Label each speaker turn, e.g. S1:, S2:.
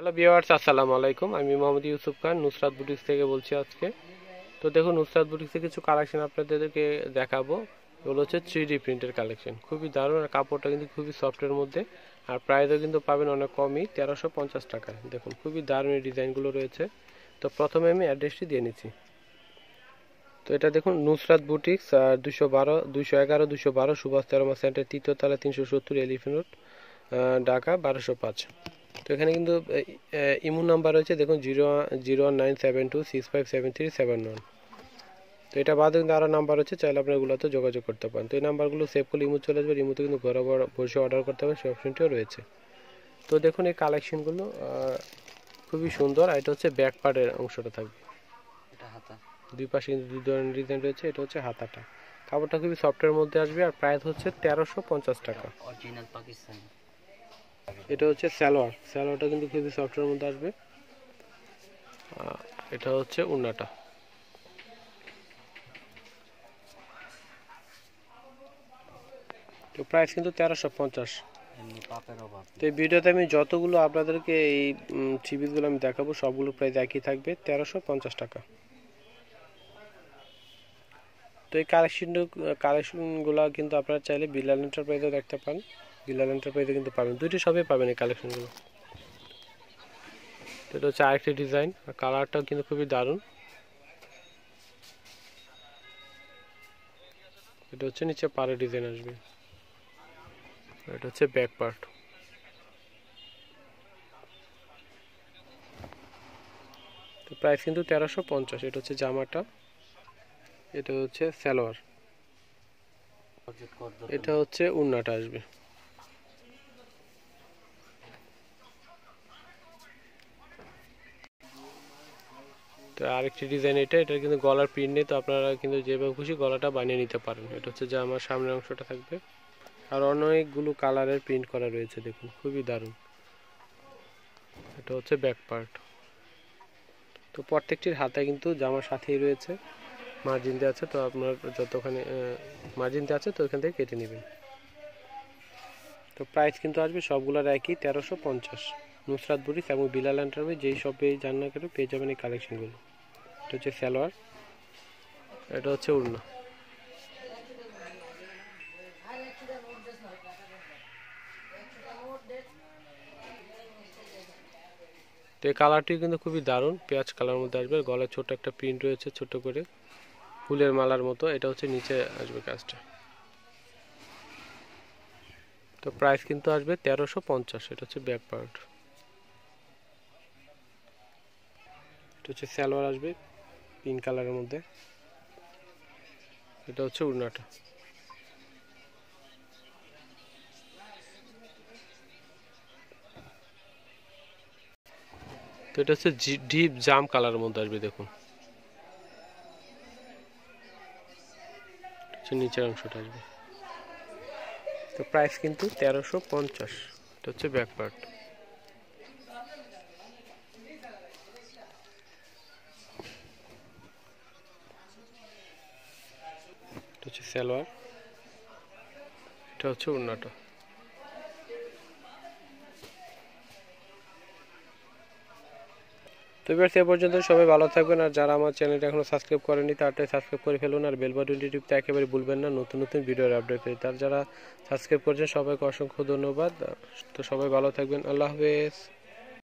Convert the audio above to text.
S1: Hello বিওয়ার্স আসসালামু আলাইকুম। আমি মোহাম্মদ ইউসুফ খান, নুসরাত বুটিক্স থেকে বলছি আজকে। তো দেখুন, নুসরাত বুটিক্সে কিছু কালেকশন আপনাদেরকে দেখাবো। এগুলো হচ্ছে থ্রি ডি প্রিন্টের কালেকশন খুবই দারুণ, আর কাপড়টা কিন্তু খুবই সফটের মধ্যে। আর প্রাইসও কিন্তু পাবেন অনেক কমই, তেরোশো পঞ্চাশ টাকায় দেখুন, খুবই দারুণ এই ডিজাইনগুলো রয়েছে। তো প্রথমে আমি অ্যাড্রেসটি দিয়ে নিচ্ছি। তো এটা দেখুন, নুসরাত বুটিক্স আর দুশো বারো, দুশো এগারো, দুশো বারো, সুভাষ তেরোমা সেন্টার তৃতীয় তলা তিনশো সত্তর এলিফেন্ট রোড ঢাকা, বারোশো পাঁচ। তো এখানে কিন্তু ইমো নাম্বার রয়েছে দেখুন zero zero nine seven two six five seven three seven one. তো এটা বাদে কিন্তু আরও নাম্বার হচ্ছে চাইলে আপনার এগুলোতে যোগাযোগ করতে পারেন। তো এই নাম্বারগুলো সেভ করলে ইমো চলে আসবে ইমোতে কিন্তু ঘরে বসে অর্ডার করতে পারেন সেই অপশনটিও রয়েছে। তো দেখুন এই কালেকশনগুলো খুবই সুন্দর আর এটা হচ্ছে ব্যাক পার্টের অংশটা থাকবে। দুই পাশে কিন্তু দুই ধরনের ডিজাইন রয়েছে এটা হচ্ছে হাতাটা। কাপড়টা খুবই সফটের মধ্যে আসবে আর প্রাইস হচ্ছে তেরোশো পঞ্চাশ টাকা।
S2: অরিজিনাল পাকিস্তানি
S1: এটা হচ্ছে স্যালোয়ার। স্যালোয়ারটা কিন্তু খুবই সফটের মধ্যে আসবে। এটা হচ্ছে উন্নাটা। তো প্রাইস কিন্তু তেরোশো পঞ্চাশ। তো এই ভিডিওতে আমি যতগুলো আপনাদেরকে এই চিবিসগুলো আমি দেখাবো সবগুলো প্রাইস একই থাকবে তেরোশো পঞ্চাশ টাকা। তো এই কালেকশন কালেকশনগুলো কিন্তু আপনারা চাইলে বিলাল এন্টারপ্রাইজেও দেখতে পান বিলাল এন্টারপ্রাইজে কিন্তু পাবেন। দুইটি সবই পাবেন এই কালেকশনগুলো এটা হচ্ছে আরেকটি ডিজাইন আর কালারটাও কিন্তু খুবই দারুণ। এটা হচ্ছে নিচে পাড়ে ডিজাইন আসবে। এটা হচ্ছে ব্যাক পার্ট তো প্রাইস কিন্তু তেরোশো পঞ্চাশ এটা হচ্ছে জামাটা। এটা হচ্ছে সালোয়ার। এটা হচ্ছে উন্নাটা আসবে। তো আরেকটি ডিজাইন এটা এটা কিন্তু গলার প্রিন্ট নেই, তো আপনারা কিন্তু যেভাবে খুশি গলাটা বানিয়ে নিতে পারেন। এটা হচ্ছে যে আমার সামনের অংশটা থাকবে। আর অনেকগুলো কালারের প্রিন্ট করা রয়েছে, দেখুন, খুবই দারুণ। এটা হচ্ছে ব্যাক পার্ট তো প্রত্যেকটির হাতে কিন্তু জামার সাথেই রয়েছে মার্জিন দেওয়া আছে, তো আপনার যতখানি মার্জিন দেওয়া আছে, তো ওইখান থেকে কেটে নেবেন। তো প্রাইস কিন্তু আসবে সবগুলোর একই, তেরোশো পঞ্চাশ। নুসরাত বুরিস এবং বিলাল এন্টারপ্রাইজ যেই শপে যান না কেন পেয়ে যাবেন এই কালেকশনগুলো এটা হচ্ছে সালোয়ার। এটা হচ্ছে উড়না। তো এই কালারটি কিন্তু খুবই দারুণ। পেঁয়াজ কালার মধ্যে আসবে। গলায় ছোট একটা প্রিন্ট রয়েছে ছোট করে। ফুলের মালার মতো। এটা হচ্ছে নিচে আসবে কাজটা। তো প্রাইস কিন্তু আসবে তেরোশো পঞ্চাশ। এটা হচ্ছে ব্যাক পার্ট এটা হচ্ছে সালোয়ার আসবে, পিঙ্ক কালারের মধ্যে। এটা হচ্ছে উড়নাটা। তো এটা হচ্ছে ডিপ জাম কালারের মধ্যে আসবে, দেখুন। নিচের অংশটা আসবে। তো প্রাইস কিন্তু তেরোশো পঞ্চাশ। এটা হচ্ছে ব্যাক হচ্ছে সালোয়ার। এটা হচ্ছে উন্নাটা তো এবার সে পর্যন্ত সবাই ভালো থাকবেন, আর যারা আমার চ্যানেলটা এখনও সাবস্ক্রাইব করেনি তারটাই সাবস্ক্রাইব করে ফেলুন, আর বেল বাটনটি টিপতে একেবারে ভুলবেন না, নতুন নতুন ভিডিওর আপডেট পেতে। তার যারা সাবস্ক্রাইব করেছেন, সবাইকে অসংখ্য ধন্যবাদ। তো সবাই ভালো থাকবেন, আল্লাহ হাফেজ।